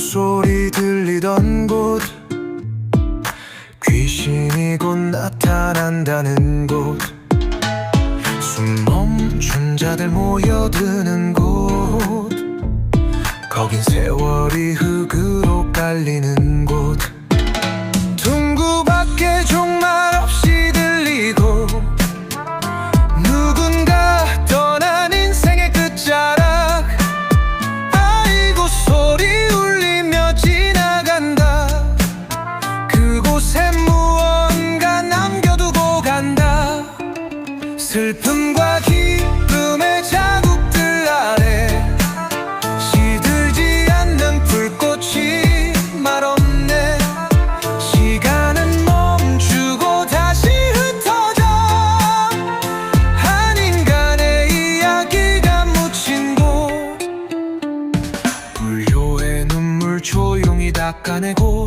소리 들리던 곳. 귀신이 곧 나타난다는 곳. 숨 멈춘 자들 모여드는 곳. 거긴 세월이 흙으로 깔리는 슬픔과 기쁨의 자국들 아래 시들지 않는 불꽃이 말없네. 시간은 멈추고 다시 흩어져. 한 인간의 이야기가 묻힌 곳. 불효의 눈물 조용히 닦아내고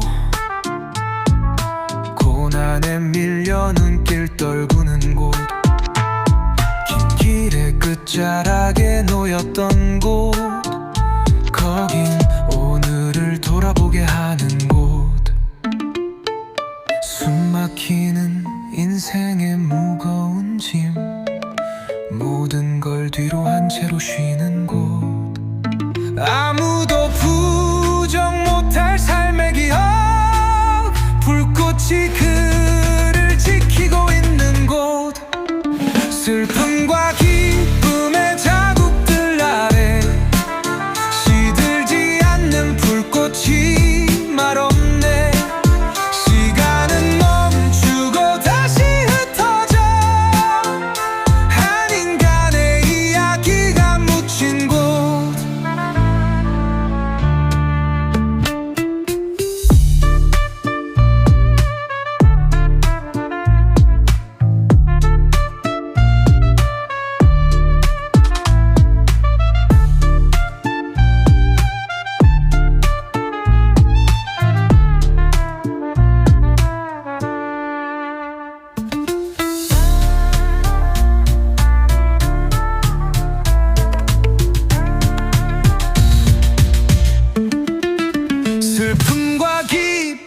고난에 밀려 눈길 떨구는 곳 끝자락에 놓였던 곳. 거긴 오늘을 돌아보게 하는 곳. 숨막히는 인생의 무거운 짐. 모든 걸 뒤로 한 채로 쉬는 곳. 아무도 부정 못할 삶의 기억. 불꽃이 그 슬